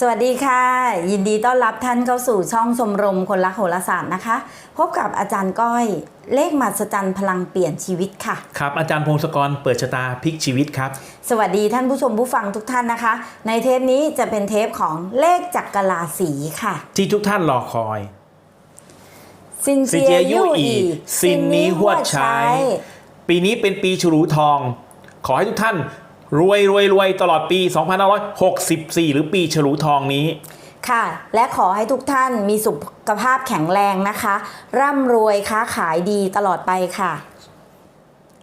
สวัสดีค่ะ ยินดีต้อนรับท่านเข้าสู่ช่องชมรมคนรักโหราศาสตร์นะคะ พบกับอาจารย์ก้อย เลขมหัศจรรย์พลังเปลี่ยนชีวิตค่ะ ครับ อาจารย์พงศกรเปิดชะตาพลิกชีวิตครับ สวัสดีท่านผู้ชมผู้ฟังทุกท่านนะคะ ในเทปนี้จะเป็นเทปของเลขจักรลาสีค่ะ ที่ทุกท่านรอคอยซินซิเจีเจียยยู่ยู่อีอีซินนี้หวดใช้ปีนี้เป็นปีฉลูทอง ขอให้ทุกท่าน รวยรวยรวยตลอดปี 2564 หรือปีฉลูทองนี้ ค่ะ และขอให้ทุกท่านมีสุขภาพแข็งแรงนะคะ ร่ำรวยค้าขายดีตลอดไปค่ะ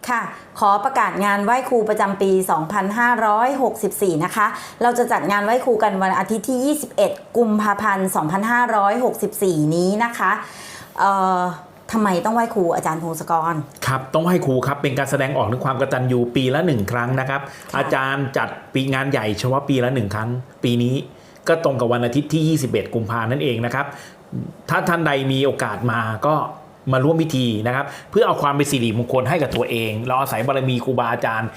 ค่ะ ขอประกาศงานไหว้ครูประจำปี 2564 นะคะ เราจะจัดงานไหว้ครูกันวันอาทิตย์ที่ 21 กุมภาพันธ์ 2564 นี้นะคะ เอ่อ ทำไมต้องไหว้ครูอาจารย์พงศกร ครับ ต้องให้ครูครับ เป็นการแสดงออกถึงความกตัญญูปีละหนึ่งครั้งนะครับค่ะอาจารย์จัดปีงานใหญ่เฉพาะปีละหนึ่งครั้ง ปีนี้ก็ตรงกับวันอาทิตย์ที่ 21 กุมภานั่นเองนะครับ ถ้าท่านใดมีโอกาสมาก็มาร่วมพิธีนะครับ เพื่อเอาความเป็นสิริมงคลให้กับตัวเอง เราอาศัยบารมีครูบาอาจารย์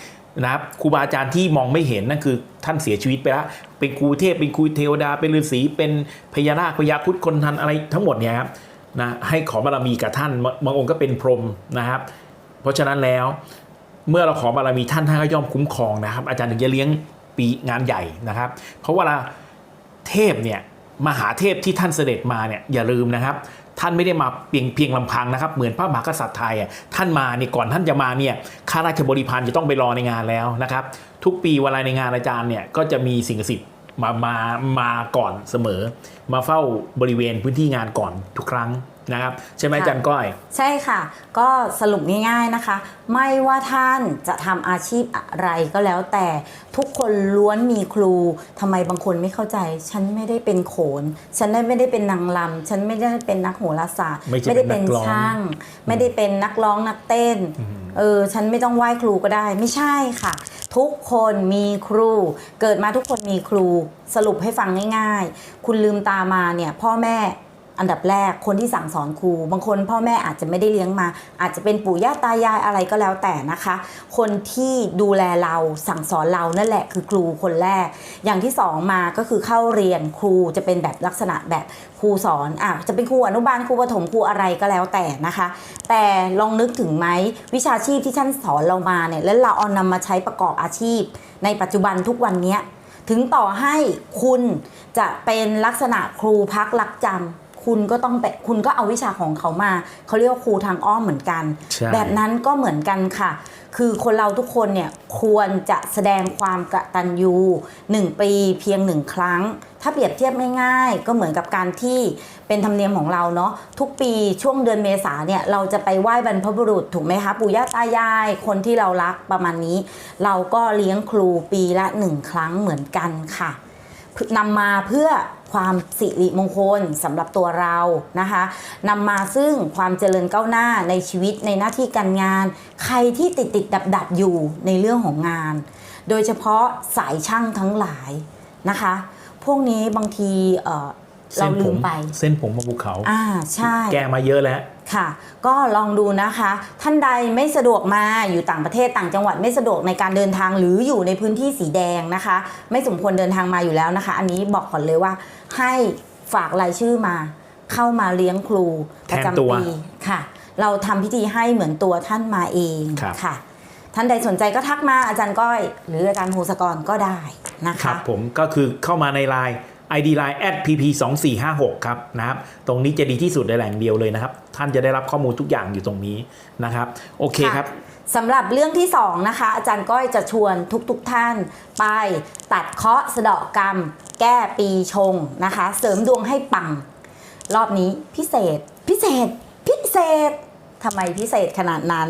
นะครับครูบาอาจารย์ที่มองไม่เห็นนั่นคือท่านเสียชีวิตไปแล้ว เป็นครูเทพเป็นครูเทวดาเป็นฤาษีเป็นพญานาคพญาครุดคนทันอะไรทั้งหมดเนี่ยครับ นะให้ขอบารมีกับท่านบางองค์ก็เป็นพรหมนะครับ เพราะฉะนั้นแล้วเมื่อเราขอบารมีท่านท่านก็ย่อมคุ้มครองนะครับ อาจารย์ถึงจะเลี้ยงปีงานใหญ่นะครับ เพราะเวลาเทพเนี่ยมหาเทพที่ท่านเสด็จมาเนี่ยอย่าลืมนะครับ ท่านไม่ได้มาเพียงเพียงลำพังนะครับ เหมือนพระมหากษัตริย์ไทยอะท่านมาเนี่ยก่อนท่านจะมาเนี่ยข้าราชบริพารจะต้องไปรอในงานแล้วนะครับ ทุกปีเวลาในงานอาจารย์เนี่ยก็จะมีสิ่งศักดิ์สิทธิ์มามามาก่อนเสมอ มาเฝ้าบริเวณพื้นที่งานก่อนทุกครั้งนะครับ ใช่ไหมค่ะอาจารย์ก้อย ใช่ค่ะ ก็สรุปง่ายๆนะคะ ไม่ว่าท่านจะทำอาชีพอะไรก็แล้วแต่ทุกคนล้วนมีครูทำไมบางคนไม่เข้าใจ ฉันไม่ได้เป็นโขน ฉันไม่ได้เป็นนางลำฉันไม่ได้เป็นนักโหราศาสตร์ ไม่ใช่ได้เป็เป็นนนักร้องช่าง ไม่ได้เป็นนักร้องนักเต้นเออฉันไม่ต้องไหว้ครูก็ได้ไม่ใช่ค่ะ ทุกคนมีครู เกิดมาทุกคนมีครู สรุปให้ฟังง่ายๆ คุณลืมตามาเนี่ยพ่อแม่อันดับแรกคนที่สั่งสอนครู บางคนพ่อแม่อาจจะไม่ได้เลี้ยงมา อาจจะเป็นปู่ย่าตายายอะไรก็แล้วแต่นะคะ คนที่ดูแลเราสั่งสอนเรานั่นแหละคือครูคนแรก อย่างที่สองมาก็คือเข้าเรียนครูจะเป็นแบบลักษณะแบบครูสอนอะจะเป็นครูอนุบาลครูประถมครูอะไรก็แล้วแต่นะคะ แต่ลองนึกถึงไหมวิชาชีพที่ท่านสอนเรามาเนี่ยแล้วเราเอานำมาใช้ประกอบอาชีพ ในปัจจุบันทุกวันนี้ ถึงต่อให้คุณจะเป็นลักษณะครูพักรักจำคุณก็ต้องไปคุณก็เอาวิชาของเขามา เขาเรียกว่าครูทางอ้อมเหมือนกันใช่แบบนั้นก็เหมือนกันค่ะ คือคนเราทุกคนเนี่ยควรจะแสดงความกตัญญูหนึ่งปีเพียงหนึ่งครั้ง ถ้าเปรียบเทียบง่ายๆก็เหมือนกับการที่เป็นธรรมเนียมของเราเนาะทุกปีช่วงเดือนเมษาเนี่ยเราจะไปไหว้บรรพบุรุษถูกไหมคะปู่ย่าตายายคนที่เรารักประมาณนี้ เราก็เลี้ยงครูปีละหนึ่งครั้งเหมือนกันค่ะ นำมาเพื่อความสิริมงคลสำหรับตัวเรานะคะนำมาซึ่งความเจริญก้าวหน้าในชีวิตในหน้าที่การงาน ใครที่ติดติดดับดับอยู่ในเรื่องของงาน โดยเฉพาะสายช่างทั้งหลายนะคะ พวกนี้บางที เอ่อเราลืมไป เส้นผมบนภูเขาอ่าใช่ แกมาเยอะแล้วค่ะ ก็ลองดูนะคะ ท่านใดไม่สะดวกมาอยู่ต่างประเทศต่างจังหวัดไม่สะดวกในการเดินทางหรืออยู่ในพื้นที่สีแดงนะคะ ไม่สมควรเดินทางมาอยู่แล้วนะคะ อันนี้บอกก่อนเลยว่า ให้ฝากรายชื่อมา เข้ามาเลี้ยงครูประแทนตัวจำปีค่ะ เราทำพิธีให้เหมือนตัวท่านมาเองครับค่ะท่านใดสนใจก็ทักมาอาจารย์ก้อย หรืออาจารย์โฮสกรก็ได้นะครัคะบผมก็คือเข้ามาในไลน์ ID Line @pp 2 4 5 6ครับนะครับตรงนี้จะดีที่สุดในแหล่งเดียวเลยนะครับ ท่านจะได้รับข้อมูลทุกอย่างอยู่ตรงนี้นะครับ โอเคครับสำหรับเรื่องที่สองนะคะอาจารย์ก้อยจะชวนทุกๆทท่าน ไปตัดเคราะห์สะเดาะกรรม แก้ปีชงนะคะ เสริมดวงให้ปัง รอบนี้พิเศษ พิเศษ พิเศษทำไมพิเศษขนาดนั้น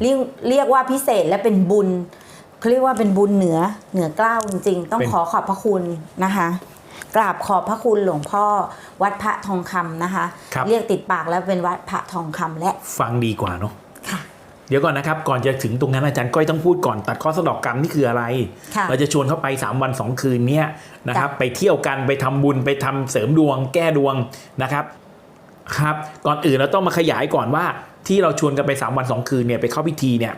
เรียกเรียกว่าพิเศษและเป็นบุญเขาเรียกว่าเป็นบุญเหนือเหนือเกล้าวจริงๆ ต้องเป็นขอขอบพระคุณนะคะ กราบขอบพระคุณหลวงพ่อวัดพระทองคำนะคะครับเรียกติดปากแล้วเป็นวัดพระทองคำและ ฟังดีกว่าเนาะค่ะเดี๋ยวก่อนนะครับ ก่อนจะถึงตรงนั้นอาจารย์ก้อยต้องพูดก่อนตัดข้อสะดอกกรรมนี่คืออะไรค่ะเราจะชวนเขาไป 3 วัน 2 คืนเนี่ยนะครับจ้ะไปเที่ยวกันไปทำบุญไปทำเสริมดวง แก้ดวงนะครับครับ ก่อนอื่นเราต้องมาขยายก่อนว่า ที่เราชวนกันไป 3 วัน 2 คืนเนี่ยไปเข้าพิธีเนี่ย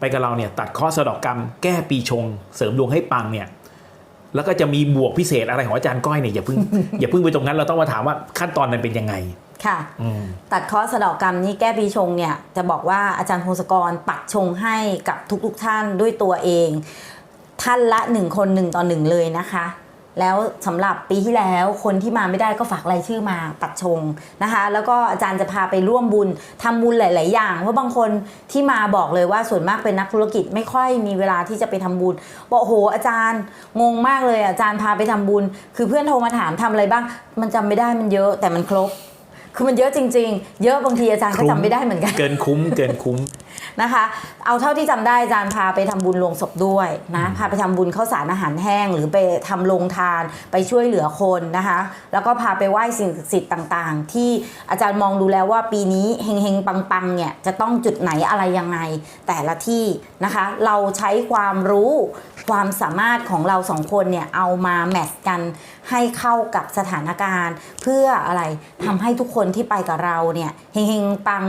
ไปกับเราเนี่ยตัดข้อสะดอกกรรม แก้ปีชง เสริมดวงให้ปังเนี่ย แล้วก็จะมีบวกพิเศษอะไรของอาจารย์ก้อยเนี่ยอย่าเพิ่ง อย่าเพิ่งไปตรงนั้นเราต้องมาถามว่าขั้นตอนนั้นเป็นยังไงค่ะอืมตัดเคราะห์สะเดอกกรรมนี้แก้ปีชงเนี่ยจะบอกว่าอาจารย์พงศกรปัดชงให้กับทุกๆท่านด้วยตัวเอง ท่านละหนึ่งคนหนึ่งต่อหนึ่งเลยนะคะ แล้วสำหรับปีที่แล้วคนที่มาไม่ได้ก็ฝากรายชื่อมาปัดชงนะคะ แล้วก็อาจารย์จะพาไปร่วมบุญทำบุญหลาย ๆ อย่าง เพราะบางคนที่มาบอกเลยว่าส่วนมากเป็นนักธุรกิจไม่ค่อยมีเวลาที่จะไปทำบุญ บอกโหอาจารย์งงมากเลยอาจารย์พาไปทำบุญ คือเพื่อนโทรมาถามทำอะไรบ้าง มันจำไม่ได้มันเยอะแต่มันครบ คือมันเยอะจริง ๆ เยอะบางทีอาจารย์ก็จำไม่ได้เหมือนกัน เกินคุ้มเกินคุ้ม นะคะ เอาเท่าที่จำได้อาจารย์พาไปทำบุญลงศพด้วยนะพาไปทำบุญข้าวสารอาหารแห้ง หรือไปทำโรงทานไปช่วยเหลือคนนะคะ แล้วก็พาไปไหว้สิ่งศักดิ์สิทธิ์ต่างๆ ที่อาจารย์มองดูแล้วว่าปีนี้เฮงๆปังๆเนี่ยจะต้องจุดไหนอะไรยังไงแต่ละที่นะคะ เราใช้ความรู้ความสามารถของเราสองคนเนี่ยเอามาแมทช์กันให้เข้ากับสถานการณ์ เพื่ออะไรทำให้ทุกคนที่ไปกับเราเนี่ยเฮงๆปัง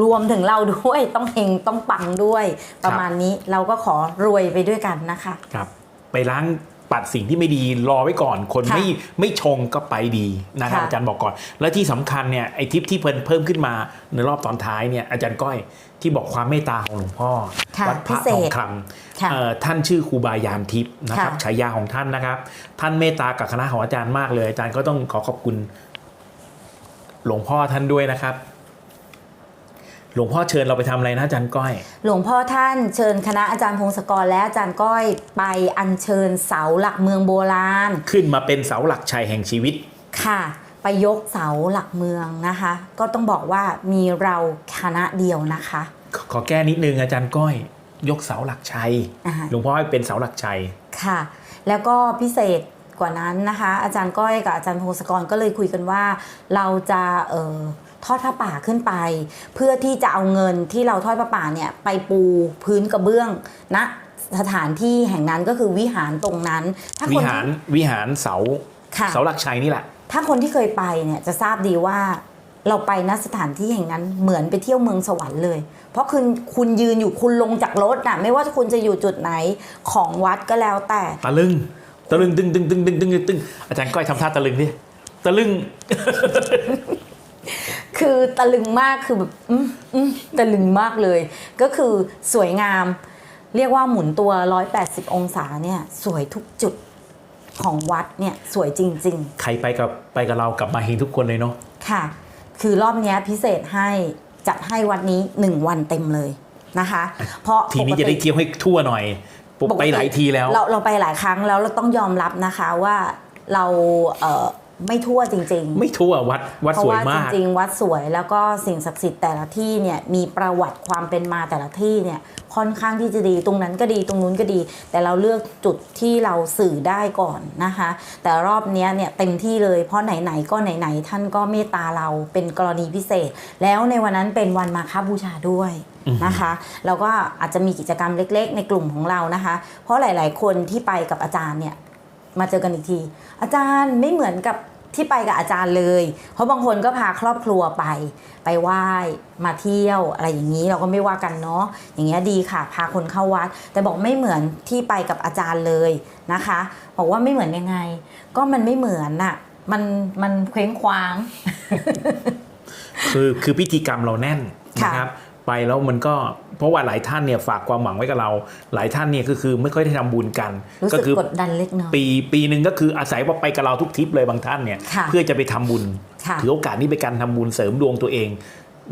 รวมถึงเราด้วยต้องเฮงต้องปังด้วย ประมาณนี้เราก็ขอรวยไปด้วยกันนะคะ ครับไปล้างปัดสิ่งที่ไม่ดีรอไว้ก่อน คนค่ะไม่ไม่ชงก็ไปดีนะครับค่ะอาจารย์บอกก่อน และที่สำคัญเนี่ยไอ้ทิปที่เพิ่มเพิ่มขึ้นมาในรอบตอนท้ายเนี่ยอาจารย์ก้อยที่บอกความเมตตาของหลวงพ่อค่ะวัดพระพิเศทองษคค่ะำเอ่อท่านชื่อครูบายานทิพย์นะครับค่ะฉายาของท่านนะครับ ท่านเมตตากับคณะของอาจารย์มากเลย อาจารย์ก็ต้องขอขอบคุณหลวงพ่อท่านด้วยนะครับ หลวงพ่อเชิญเราไปทำอะไรนะอาจารย์ก้อย หลวงพ่อท่านเชิญคณะอาจารย์พงศกรและอาจารย์ก้อยไปอัญเชิญเสาหลักเมืองโบราณ ขึ้นมาเป็นเสาหลักชัยแห่งชีวิต ค่ะ ไปยกเสาหลักเมืองนะคะ ก็ต้องบอกว่ามีเราคณะเดียวนะคะ ขอขอแก้นิดนึงอาจารย์ก้อย ยกเสาหลักชัยอ่าหลวงพ่อให้เป็นเสาหลักชัย ค่ะ แล้วก็พิเศษกว่านั้นนะคะ อาจารย์ก้อยกับอาจารย์พงศกรก็เลยคุยกันว่า เราจะเอ่อ ทอดผ้าป่าขึ้นไป เพื่อที่จะเอาเงินที่เราทอดผ้าป่าเนี่ยไปปูพื้นกระเบื้องณสถานที่แห่งนั้นก็คือวิหารตรงนั้น ถ้าวิคนหารที่วิหารเสาค่ะเสาหลักชัยนี่แหละ ถ้าคนที่เคยไปเนี่ยจะทราบดีว่าเราไปณสถานที่แห่งนั้นเหมือนไปเที่ยวเมืองสวรรค์เลย เพราะคุณคุณยืนอยู่คุณลงจากรถน่ะไม่ว่าคุณจะอยู่จุดไหนของวัดก็แล้วแต่ ตะลึง ตะลึงตึงตึงตึงตึงตึงตึงตึงอาจารย์ก้อยทำท่าตะลึงดิ ตะลึง คือตะลึงมากคือแบบอืมอืมตะลึงมากเลย ก็คือสวยงาม เรียกว่าหมุนตัว 180 องศาเนี่ยสวยทุกจุดของวัดเนี่ยสวยจริง ใครไปกับไปกับเรากลับมาเฮงทุกคนเลยเนาะๆ ค่ะ คือรอบเนี้ยพิเศษให้จัดให้วัดนี้ 1 วันเต็มเลยนะคะ เพราะทีนี้ปกติจะได้เที่ยวให้ทั่วหน่อยปกปกไปหลายทีแล้ว เราเราไปหลายครั้งแล้วเราต้องยอมรับนะคะว่าเราเอ่อ ไม่ทั่วจริง ๆ ไม่ทั่ววัดวัดเพราะสวยว่าจมากริงๆ วัดสวยแล้วก็สิ่งศักดิ์สิทธิ์แต่ละที่เนี่ยมีประวัติความเป็นมาแต่ละที่เนี่ยค่อนข้างที่จะดีตรงนั้นก็ดีตรงนู้นก็ดี แต่เราเลือกจุดที่เราสื่อได้ก่อนนะคะ แต่รอบเนี้ยเนี่ยเต็มที่เลยเพราะไหนๆก็ไหนๆท่านก็เมตตาเราเป็นกรณีพิเศษ แล้วในวันนั้นเป็นวันมาฆบูชาด้วยนะคะเราก็อาจจะมีกิจกรรมเล็ก ๆ ในกลุ่มของเรานะคะ เพราะหลาย ๆ คนที่ไปกับอาจารย์เนี่ย มาเจอกันอีกที อาจารย์ไม่เหมือนกับที่ไปกับอาจารย์เลย เพราะบางคนก็พาครอบครัวไป ไปไหว้มาเที่ยวอะไรอย่างนี้เราก็ไม่ว่ากันเนาะอย่างเงี้ยดีค่ะ พาคนเข้าวัด แต่บอกไม่เหมือนที่ไปกับอาจารย์เลยนะคะบอกว่าไม่เหมือนยังไง ก็มันไม่เหมือนน่ะมันมันเคว้งคว้าง คือคือพิธีกรรมเราแน่นค่ะนะครับ ไปแล้วมันก็ เพราะว่าหลายท่านเนี่ยฝากความหวังไว้กับเรา หลายท่านเนี่ยก็คือไม่ค่อยได้ทำบุญกันรู้ก็สึกคืกดดันเล็กน้อยปีปีหนึ่งก็คืออาศัยว่าไปกับเราทุกทริปเลยบางท่านเนี่ยค่ะเพื่อจะไปทำบุญค่ะถือโอกาสนี้เป็นการทำบุญเสริมดวงตัวเอง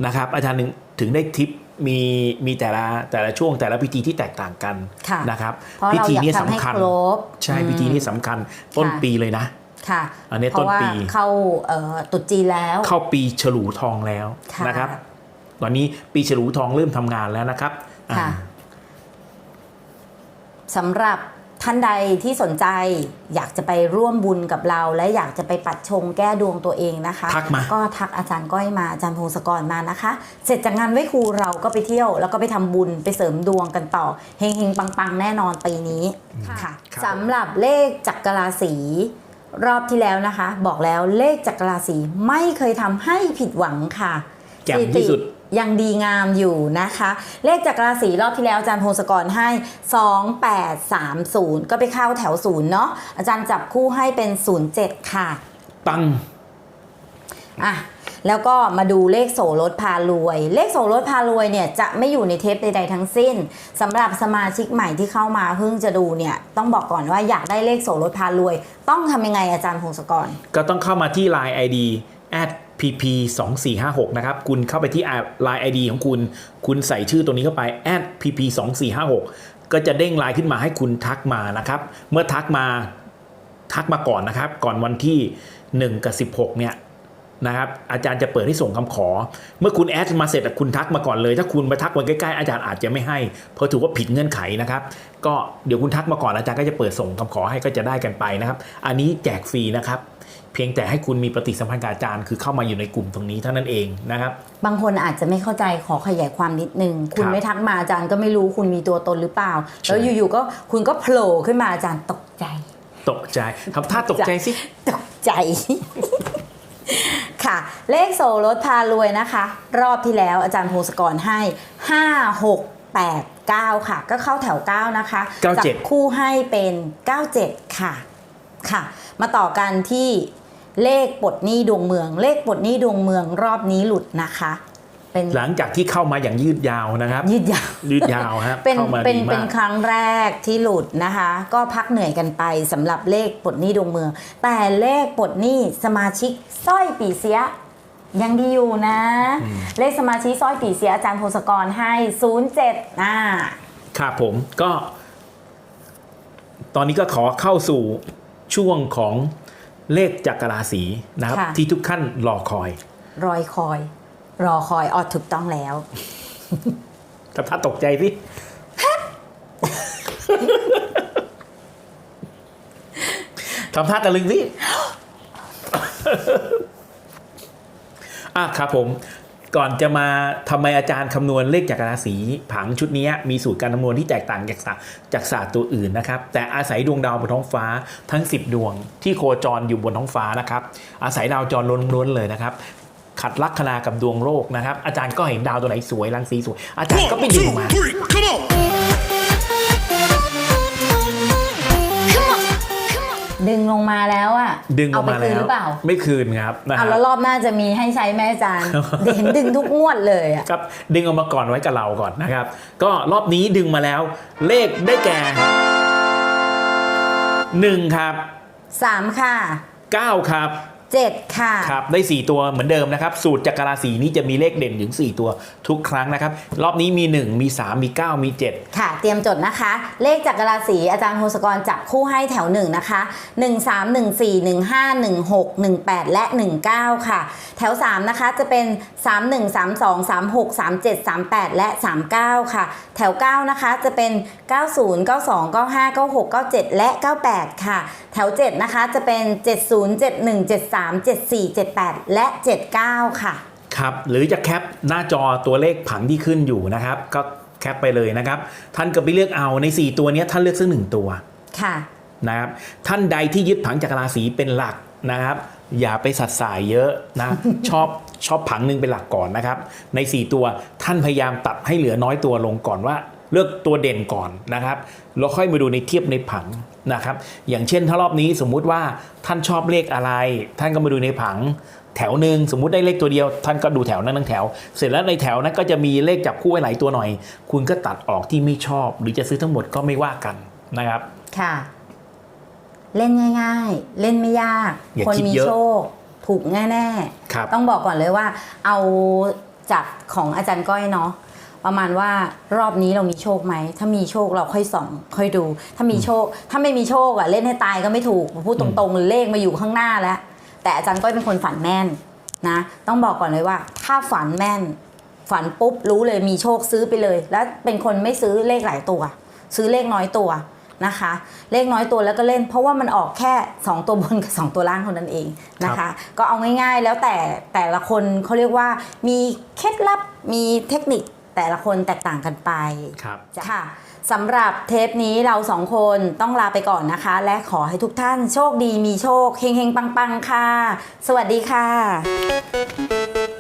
นะครับอาจารย์หนึ่งถึงได้ทริปมีมีแต่ละแต่ละช่วงแต่ละพิธีที่แตกต่างกันค่ะนะครับเพราะพิเราธีอยากนี้ทำให้สำคัญครบใช่อืมพิธีนี้สำคัญต้นค่ะปีเลยนะค่ะอันนี้เพราะว่าต้นปีเข้าเอ่อตรุษจีนแล้ว เข้าปีฉลูทองแล้วค่ะนะครับ ตอนนี้ปีฉลูทองเริ่มทำงานแล้วนะครับอ่าค่ะสำหรับท่านใดที่สนใจอยากจะไปร่วมบุญกับเรา และอยากจะไปปัดชงแก้ดวงตัวเองนะคะทักมาก็ทักอาจารย์ก้อยมาอาจารย์พงศกรมานะคะ เสร็จจากงานไหว้ครูเราก็ไปเที่ยว แล้วก็ไปทำบุญไปเสริมดวงกันต่อเฮงๆปังๆ แน่นอนปีนี้ค่ะครับสำหรับเลขจักรราศีรอบที่แล้วนะคะ บอกแล้วเลขจักรราศีไม่เคยทำให้ผิดหวังค่ะแจ่มที่สุดสถิติ ยังดีงามอยู่นะคะ เลขจากราศีรอบที่แล้วอาจารย์พงศกรให้ 2830 ก็ไปเข้าแถวศูนย์เนาะอาจารย์จับคู่ให้เป็น 07 ค่ะ ปังอะแล้วก็มาดูเลขโสรถพารวย เลขโสรถพารวยเนี่ยจะไม่อยู่ในเทปใด ๆ ทั้งสิ้นสำหรับสมาชิกใหม่ที่เข้ามาเพิ่งจะดูเนี่ยต้องบอกก่อนว่าอยากได้เลขโสรถพารวย ต้องทำยังไงอาจารย์พงศกร ก็ต้องเข้ามาที่ Line ID pp 2 4 5 6นะครับคุณเข้าไปที่ Line ID ของคุณ คุณใส่ชื่อตัวนี้เข้าไป pp 2 4 5 6ก็จะเด้งไลน์ขึ้นมาให้คุณทักมานะครับ เมื่อทักมาทักมาก่อนนะครับ ก่อนวันที่ 1 กับ 16 เนี่ยนะครับอาจารย์จะเปิดให้ส่งคำขอ เมื่อคุณแอดมาเสร็จคุณทักมาก่อนเลย ถ้าคุณไปทักวันใกล้ๆอาจารย์อาจจะไม่ให้ เพราะถือว่าผิดเงื่อนไขนะครับ ก็เดี๋ยวคุณทักมาก่อนอาจารย์ก็จะเปิดส่งคำขอให้ก็จะได้กันไปนะครับ อันนี้แจกฟรีนะครับ เพียงแต่ให้คุณมีปฏิสัมพันธ์กับอาจารย์ คือเข้ามาอยู่ในกลุ่มตรงนี้เท่านั้นเองนะครับ บางคนอาจจะไม่เข้าใจขอขยายความนิดนึง คุณครับไม่ทักมาอาจารย์ก็ไม่รู้คุณมีตัวตนหรือเปล่าใช่แล้วอยู่ๆก็คุณก็โผล่ขึ้นมาอาจารย์ตกใจ ตกใจทำท่าตกใจสิตกใจค่ะ เลขโสรถพารวยนะคะ รอบที่แล้วอาจารย์พงศกรให้ 5 6 8 9 ค่ะ ก็เข้าแถว 9 นะคะ97จับคู่ให้เป็น 97 ค่ะค่ะ มาต่อกันที่ เลขปลดหนี้ดวงเมือง เลขปลดหนี้ดวงเมืองรอบนี้หลุดนะคะเป็นหลังจากที่เข้ามาอย่างยืดยาวนะครับ ยืดยาวยืดยาวฮะเป็นเข้ามาเป็นดีเป็นมากครั้งแรกที่หลุดนะคะ ก็พักเหนื่อยกันไปสำหรับเลขปลดหนี้ดวงเมือง แต่เลขปลดหนี้สมาชิกสร้อยปีเสียยังดีอยู่นะ เลขสมาชิกสร้อยปีเสียอาจารย์พงศกรให้ 07อ่าครับผมก็ ตอนนี้ก็ขอเข้าสู่ช่วงของ เลขจักรราศีนะครับ ค่ะ ที่ทุกท่านรอคอยรอยคอย รอคอยออดถูกต้องแล้ว ถ้าท่านตกใจสิทำท่าตะลึงสิ อะครับผม ก่อนจะมาทำไมอาจารย์คำนวณเลขจากราศีผังชุดนี้มีสูตรการคำนวณที่แตกต่างจากศาสตร์จากศาสตร์ตัวอื่นนะครับ แต่อาศัยดวงดาวบนท้องฟ้าทั้ง 10 ดวงที่โคจรอยู่บนท้องฟ้านะครับ อาศัยดาวจรล้วนๆเลยนะครับขัดลัคนากับดวงโลกนะครับ อาจารย์ก็เห็นดาวตัวไหนสวยรังสีสวยอาจารย์ก็ไปดึงออกมา ดึงลงมาแล้วอะดึงอเอาอกไปมาคืนแล้วหรือเปล่าไม่คืนครับนะคเอารับแล้วรอบหน้าจะมีให้ใช้ไหมอาจารย์เห็นดึงทุกงวดเลยอะครับดึงออกมาก่อนไว้กับเราก่อนนะครับ ก็รอบนี้ดึงมาแล้ว เลขได้แก่หนึ่งครับสามค่ะเก้าครับ เจ็ดค่ะ ครับได้ 4 ตัวเหมือนเดิมนะครับ สูตรจักรราศีนี้จะมีเลขเด่นถึง 4 ตัวทุกครั้งนะครับ รอบนี้มี 1 มี 3 มี 9 มี 7 ค่ะ เตรียมจดนะคะ เลขจากกราศีอาจารย์โฮสกรจับคู่ให้แถวหนึ่งนะคะ 1 3 1 4 1 5 1 6 1 8 และ 19 ค่ะ แถว 3 นะคะจะเป็น 3 1 3 2 3 6 3 7 3 8 และ 39 ค่ะ แถว 9 นะคะจะเป็น 90 92 95 96 97 และ 98 ค่ะ แถว 7 นะคะจะเป็น 70 71 73 74 78 และ 79 ค่ะ ครับ หรือจะแคปหน้าจอตัวเลขผังที่ขึ้นอยู่นะครับ ก็แคปไปเลยนะครับ ท่านก็ไปเลือกเอาใน 4 ตัวเนี้ยท่านเลือกสักหนึ่งตัวค่ะนะครับ ท่านใดที่ยึดผังจักรราศีเป็นหลักนะครับ อย่าไปสัดสายเยอะนะชอบชอบผังหนึ่งเป็นหลักก่อนนะครับ ใน 4 ตัวท่านพยายามตัดให้เหลือน้อยตัวลงก่อนว่า เลือกตัวเด่นก่อนนะครับแล้วค่อยมาดูในเทียบในผัง นะครับอย่างเช่นถ้ารอบนี้สมมุติว่าท่านชอบเลขอะไร ท่านก็มาดูในผังแถวหนึ่งสมมุติได้เลขตัวเดียว ท่านก็ดูแถวนั้นทั้งแถว เสร็จแล้วในแถวนั้นก็จะมีเลขจับคู่ไว้หลายตัวหน่อย คุณก็ตัดออกที่ไม่ชอบ หรือจะซื้อทั้งหมดก็ไม่ว่ากันนะครับ ค่ะ เล่นง่าย ๆ เล่นไม่ยากอย่าคนคิดมีเยอะโชค ถูกแน่ครับๆต้องบอกก่อนเลยว่า เอาจากของอาจารย์ก้อยเนาะ ประมาณว่ารอบนี้เรามีโชคไหม ถ้ามีโชคเราค่อยส่องค่อยดู ถ้ามีโชค ถ้าไม่มีโชคอะเล่นให้ตายก็ไม่ถูกพูดตรงๆเลขมาอยู่ข้างหน้าแล้ว แต่อาจารย์ก้อยเป็นคนฝันแม่นนะ ต้องบอกก่อนเลยว่า ถ้าฝันแม่น ฝันปุ๊บรู้เลยมีโชคซื้อไปเลย แล้วเป็นคนไม่ซื้อเลขหลายตัว ซื้อเลขน้อยตัวนะคะ เลขน้อยตัวแล้วก็เล่น เพราะว่ามันออกแค่ 2 ตัวบนกับ 2 ตัวล่างเท่านั้นเองนะคะ ก็เอาง่ายๆ แล้วแต่แต่ละคนเขาเรียกว่ามีเคล็ดลับมีเทคนิค แต่ละคนแตกต่างกันไปครับค่ะสำหรับเทปนี้เราสองคนต้องลาไปก่อนนะคะ และขอให้ทุกท่านโชคดีมีโชคเฮงๆปังๆค่ะ สวัสดีค่ะ